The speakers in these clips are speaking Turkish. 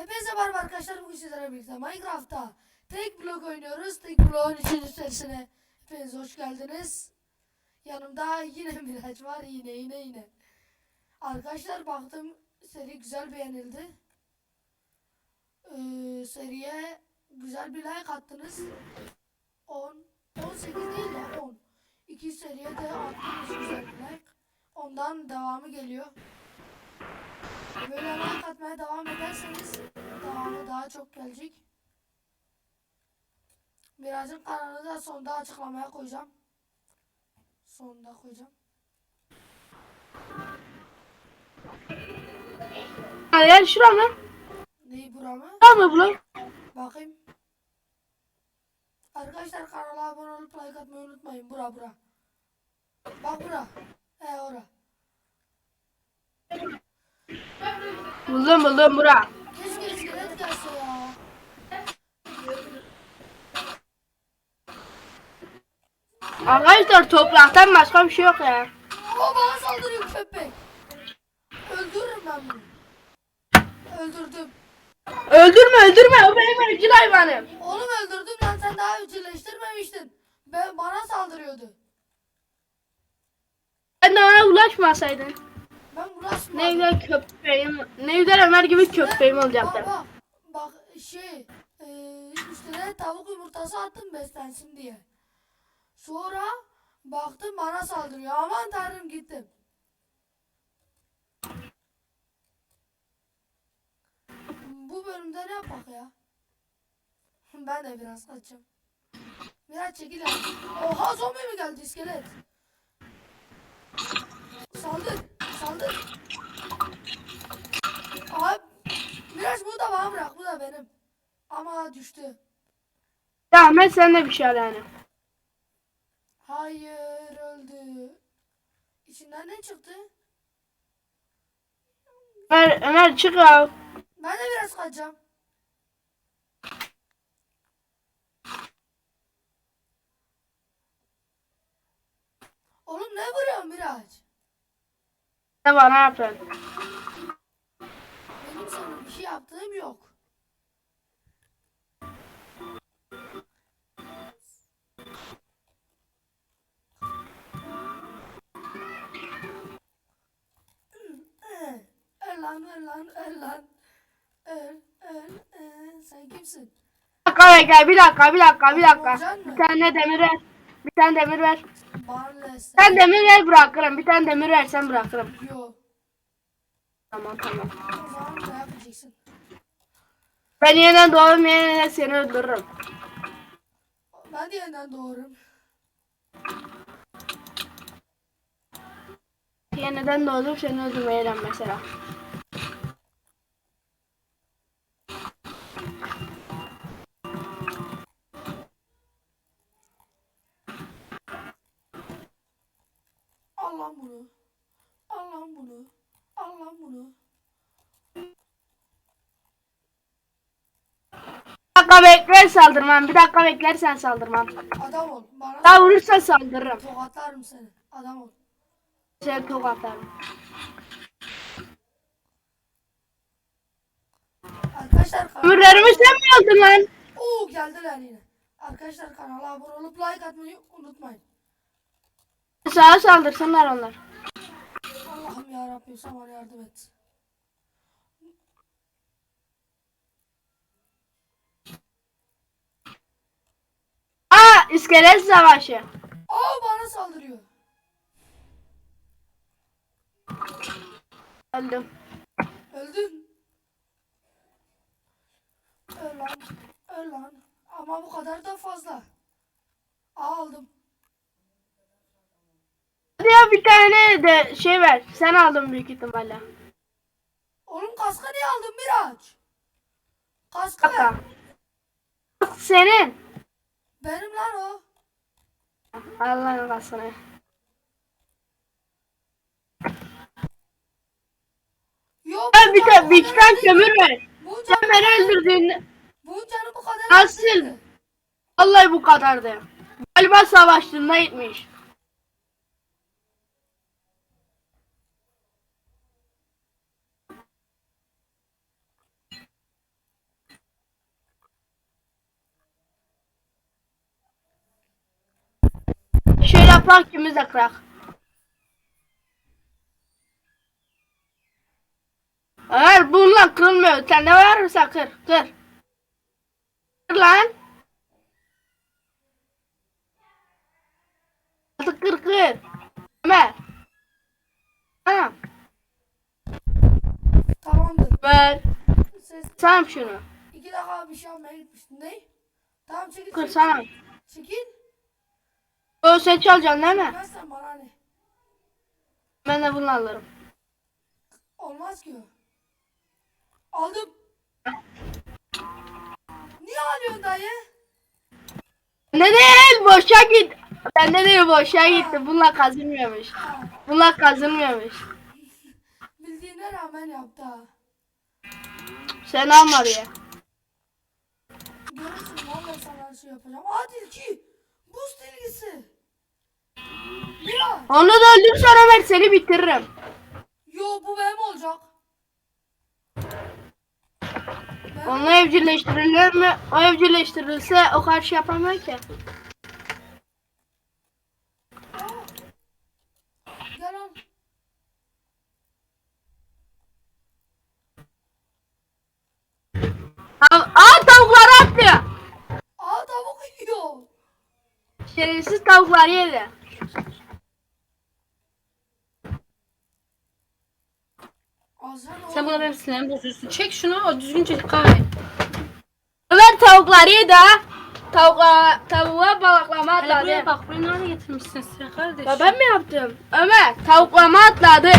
Hepinize merhaba arkadaşlar bugün sizlerle birlikte Minecraft'ta tek blok oynuyoruz. Tek bloğun 3. serisine hepiniz hoş geldiniz. Yanımda yine Miraç var yine yine yine. Arkadaşlar baktım seri güzel beğenildi. Ee, seriye güzel bir like attınız. 10 18 değil de 10. İki seriye de attınız güzel bir like. Ondan devamı geliyor. Böyle like atmaya devam ederseniz devamı daha çok gelecek. Birazcık kanalını da sonda açıklamaya koyacağım. Sonda koyacağım. Yer şura mı? Neyi buramı? Şura mı bu? Bakayım. Arkadaşlar kanala abone olup like atmayı unutmayın. Bura bura. Bak bura. He ora. Buldum buldum bura. Keşke iskelet gelse ya. Arkadaşlar topraktan başka bir şey yok ya. O bana saldırıyor köpek. Öldürürüm ben bunu. Öldürdüm. Öldürme öldürme o benim evcil hayvanım. Oğlum öldürdüm lan sen daha evcilleştirmemiştin. Ben, bana saldırıyordu. Ben de ona ulaşmasaydın. Ben bulaşmadım. Ne güzel köpeğim, ne güzel Ömer gibi köpeğim olacaktı. Bak bak. Şey. E, üstüne tavuk yumurtası attım beslensin diye. Sonra baktım bana saldırıyor. Aman tanrım gittim. Bu bölümde ne yapak ya? Ben de biraz kaçacağım. Biraz çekil. Oha zombi mi geldi iskelet? Saldır. Saldır. Abi biraz bu da bana bırak. Bu da benim. Ama düştü. Ya Ahmet sen de bir şey al yani. Hayır öldü. İçinden ne çıktı? Ömer, Ömer çık ya. Ben de biraz kaçacağım. Oğlum ne vuruyorsun Miraç? Ne bana yapıyorsun? Benim sana bir şey yaptığım yok. Öl lan öl lan öl lan. Öl öl öl. Sen kimsin? Bir dakika bekle bir dakika bir dakika bir dakika. Bir tane demir ver. Bir tane demir ver. Barles. Sen demir ver bırakırım. Bir tane demir versen bırakırım. Yo. Tamam tamam. Dayak yiyeceksin. Ben yeniden doğarım yeniden seni öldürürüm. Ben de yeniden doğurum. Yeniden doğdum seni öldürmeyeceğim mesela. Dakika bekler saldırmam. Bir dakika beklersen saldırmam. Adam ol. Bana Daha vurursan saldırırım. tokatlarım seni. Adam ol. Seni tokatlarım. Arkadaşlar kanala... Ömürlerimi sen mi aldın lan? Oo geldiler yine. Arkadaşlar kanala abone olup like atmayı unutmayın. Sağa saldırsınlar onlar. Allah'ım ya Rabbim sen bana yardım et. Aa iskelet savaşı. Aa bana saldırıyor. Öldüm. Öldün. Öl lan. Öl lan. Ama bu kadar da fazla. Aa, aldım. Hadi ya bir tane de şey ver. Sen aldın büyük ihtimalle. Oğlum kaskı niye aldın Miraç? Kaskı ver. Senin. Benim lan o. Allah'ın kasını. Yok. Ben bir tane bir tane kömür ver. Bu Sen canı, beni öldürdüğünde bu canı bu kadar Nasıl? vallahi bu kadardı. Galiba savaştığında gitmiş. Yapak ikimiz de kırak. Ömer bununla kırılmıyor. Sende varsa kır. Kır. Kır lan. Hadi kır kır. Ömer. Ha. Tamamdır. Ver. Ses Sen şunu. iki dakika bir şey almaya gitmiştin ne? Tamam çekil. Kır sana. Çekil. O sen çalacaksın değil mi? Ben sen bana ne? Ben de bunu alırım. Olmaz ki. Aldım. Niye alıyorsun dayı? Ne değil boşa git. Bende değil boşa gitti. Bununla kazınmıyormuş. Bununla kazınmıyormuş. bildiğine rağmen yaptı ha. Sen alma diye. Görürsün vallahi sana her şey yapacağım. Adil ki. Buz dilgisi. Onu da öldürsen Ömer seni bitiririm. Yo bu benim olacak. Ben, Onu evcilleştirilir mi? O evcilleştirilse o kadar şey yapamıyor ki. Gel al. Aa, aa tavukları attı. Aa tavuk yiyor. Şerefsiz tavukları yedi. Azran Sen oğlum. Bana benim sinirimi bozuyorsun. Çek şunu o düzgün çek kahve. Ömer tavukları yedi ha. Tavuğa, tavuğa balaklama Hele buraya bak buraya nerede getirmişsin sen kardeş? Ya ben mi yaptım? Ömer tavuklama atladı.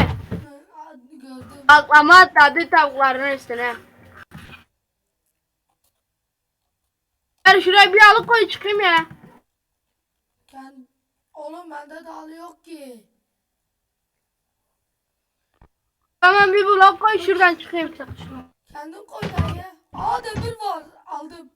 Balaklama atladı tavukların üstüne. Ömer şuraya bir alıp koy çıkayım ya. Kend... Oğlum bende dağlı yok ki. Tamam bir blok koy şuradan çıkayım. Kendin koy dayı. Aa demir var. Aldım.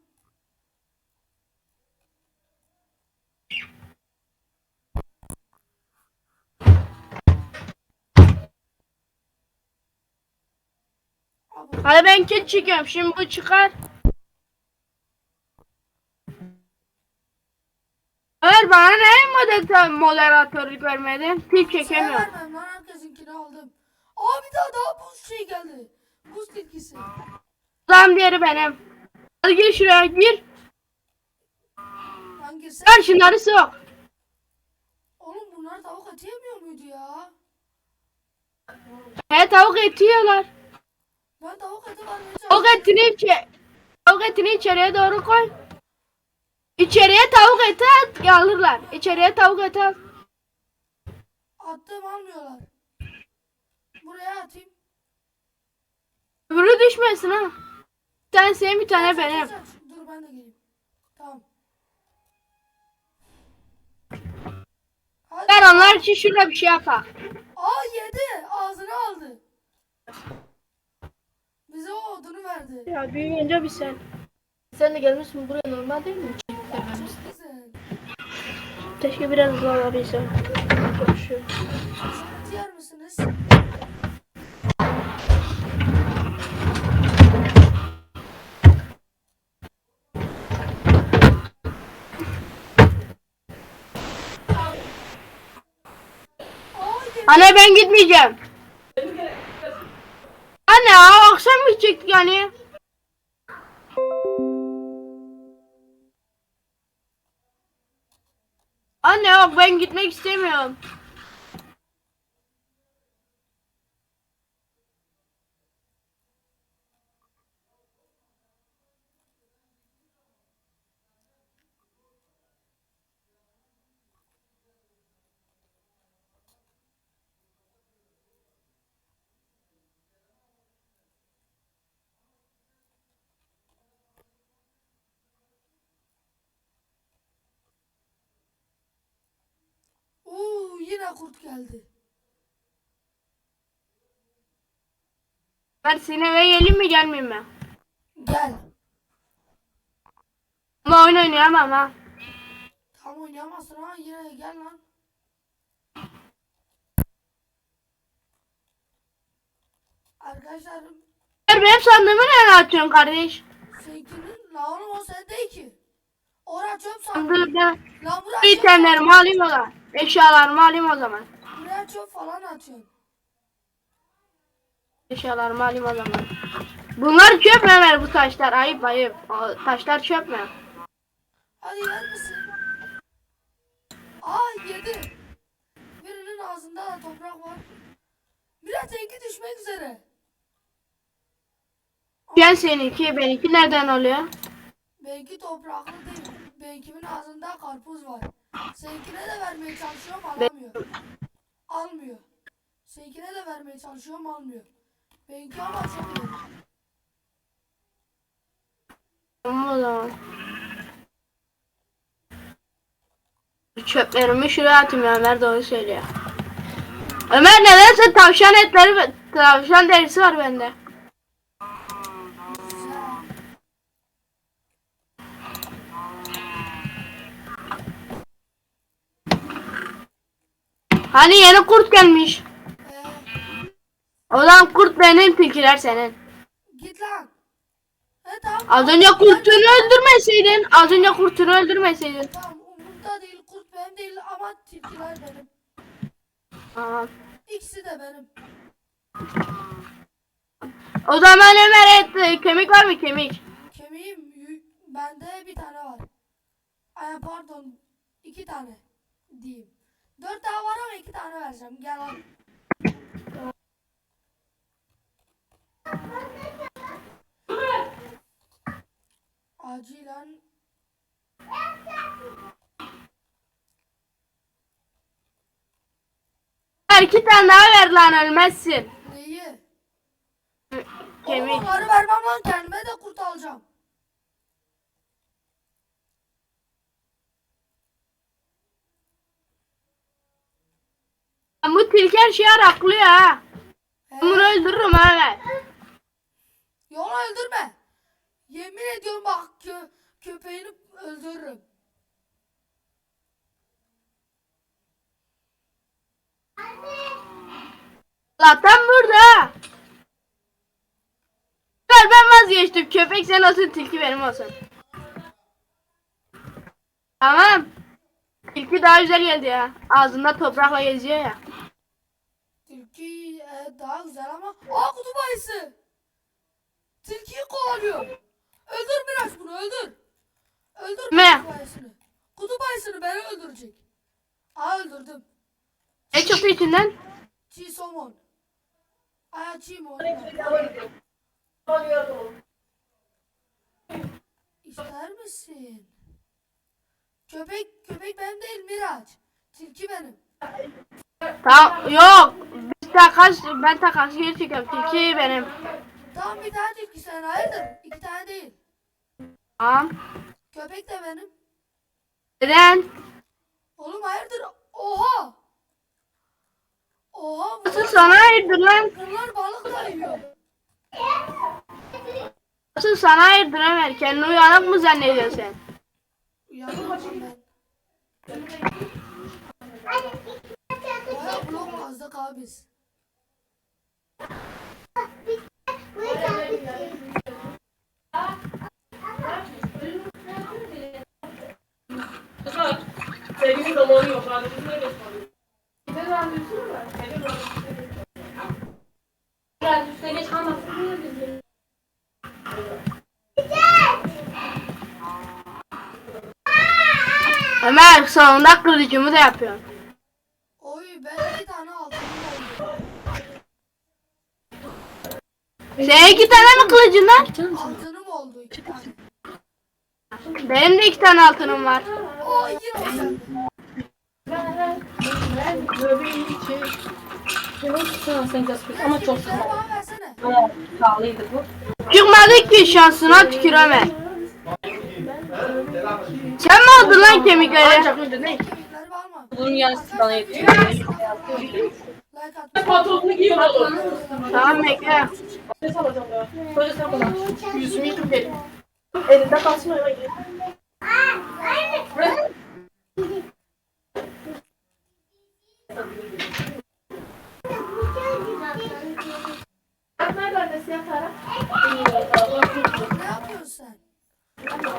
Hadi ben kil çekiyorum. Şimdi bu çıkar. Ömer bana ne moder moderatörlük vermedin? Sana çekemiyorum. vermem lan herkesinkini aldım. Aa bir daha daha buz şey geldi. Buz tilkisi. Lan diğeri benim. Hadi gir şuraya gir. Lan girsene. Ver şunları sok. Oğlum bunlar tavuk eti yemiyor muydu ya? He tavuk eti yiyorlar. Ben tavuk eti vermeye Tavuk etini içe Tavuk etini içeriye doğru koy. İçeriye tavuk eti at alırlar. İçeriye tavuk eti at. Attım almıyorlar. Buraya atayım. Öbürü düşmesin ha. Bir tane senin bir tane benim. Dur ben de geleyim. Tamam. Hadi. Ver onlar için şurada bir şey yapar. Aa yedi. Ağzını aldı. Bize o odunu verdi. Ya büyüyünce bir sen. Sen de gelmişsin buraya normal değil mi? Çok güzel. Keşke biraz olabilsem. Konuşuyorum. Diğer misiniz? Anne ben gitmeyeceğim. Anne aa, akşam gidecektik yani? Anne ben gitmek istemiyorum. Oo yine kurt geldi. Ben senin eve geleyim mi gelmeyeyim mi? Gel. Ama oyun oynayamam ha. Tam oynayamazsın ha yine gel lan. Arkadaşlar benim sandığımı nereye atıyorsun kardeş? seninkinin la oğlum o sen değil ki. Ora çöp sandım. Ben Lan buraya çöp, itemlerimi alayım o zaman. Eşyalarımı alayım o zaman. buraya çöp falan atıyorsun. Eşyalarımı alayım o zaman. Bunlar çöp mü Ömer bu taşlar? Ayıp ayıp. O taşlar çöp mü? Hadi yer misin? Aa yedi. Birinin ağzında da toprak var. Biraz rengi düşmek üzere. Gel seninki, benimki nereden oluyor? Benimki topraklı değil. Benimkimin ağzında karpuz var. Seninkine de vermeye çalışıyorum alamıyor. Almıyor. Seninkine de vermeye çalışıyorum almıyor. Benimki ama çok iyi. Tamam o zaman. Çöplerimi şuraya atayım ya Ömer doğru söylüyor. Ömer nedense tavşan etleri, tavşan derisi var bende. Hani yeni kurt gelmiş. Ee, O zaman kurt benim, tilkiler senin. git lan. He tamam. Az önce kurtunu öldürmeseydin, az önce kurtunu öldürmeseydin. Tamam umurumda değil kurt benim değil ama tilkiler benim. Aa. İkisi de benim. O zaman Ömer et, kemik var mı kemik? Kemiğim bende bir tane var. Ay pardon iki tane diyeyim. Dört daha var ama iki tane vereceğim. Gel al. Acilen Ver iki tane daha ver lan ölmezsin. neyi? Kemik. Onları vermem lan kendime de kurt alacağım. Bu tilki her şeyi araklıyor ha. Ben bunu öldürürüm Ömer. Yola öldürme. Yemin ediyorum bak kö köpeğini öldürürüm. Zaten burada. Ver ben vazgeçtim. Köpek sen olsun tilki benim olsun. Tamam. Tilki daha güzel geldi ya. Ağzında toprakla geziyor ya. E, daha güzel ama... Aa kutup ayısı! Tilkiyi kovalıyor. Öldür biraz bunu öldür. Öldür Ne? kutup ayısını. Kutup ayısını beni öldürecek. Aa öldürdüm. Ne çıktı içinden? Çiğ somon. Aa çiğ mi İster misin? Köpek, köpek benim değil Miraç. Tilki benim. Tamam. Yok. Takas, ben takas geri çekiyorum. Tilki benim. Tamam bir tane tilki sen hayırdır? İki tane değil. Tamam. Köpek de benim. Neden? Oğlum hayırdır? Oha! Oha Nasıl bunlar, sana hayırdır lan? bunlar balık da yiyor. Nasıl sana hayırdır Ömer? Kendini uyanık mı zannediyorsun sen? Uyanmadım ben. Baya blok kazdık abi biz. Sevgili zamanı yok. Radyosu Biraz üstüne geç kalmasın. Ömer sonunda kılıcımı da yapıyorum. Oy ben iki tane altınım oldu. Senin iki tane mi kılıcın lan? Altınım oldu iki tane. Benim de iki tane altınım var. Oo yine o sende. Ama çok Sen bana versene. pahalıydı bu. Çıkmadı ki şansına tükür Ömer. Sen mi aldın lan kemikleri? Kemikleri var mı? Bunun yarısı bana yetiyor. Like at. Pantolonunu giyin oğlum. Tamam bekle. Nefes alacağım ya. Böyle sen bana. Yüzümü yıkıp gelin. Elinde kalsın öyle gidin. Ne yapıyorsun sen?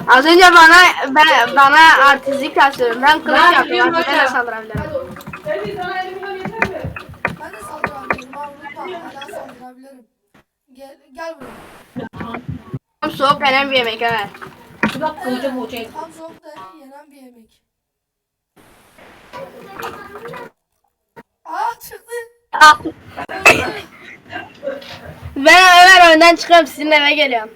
Az önce bana ben, bana artistlik yapıyorum. Ben kılıç Ben yapıyorum. biliyorum Artık ben de saldırabilirim. Ben de saldırabilirim unutma. Hala saldırabilirim. Gel, gel buraya. Tam soğuk yenen bir yemek evet. Dakika kılıcım olacak. Tam soğukta yenen bir yemek. Aa çıktı. Ah. Ben hemen önden çıkıyorum sizin eve geliyorum.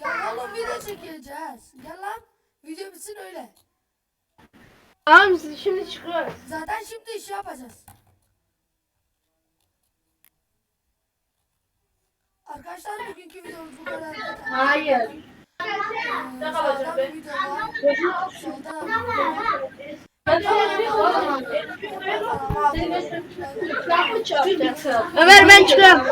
Ya oğlum video çekeceğiz. Gel lan. Video bitsin öyle. Tamam şimdi çıkıyoruz. Zaten şimdi iş yapacağız. Arkadaşlar bugünkü videomuz bu kadar. Hayır. Ee, Ne kalacak sağdan be? bir video var. Ömer ben çıkıyorum.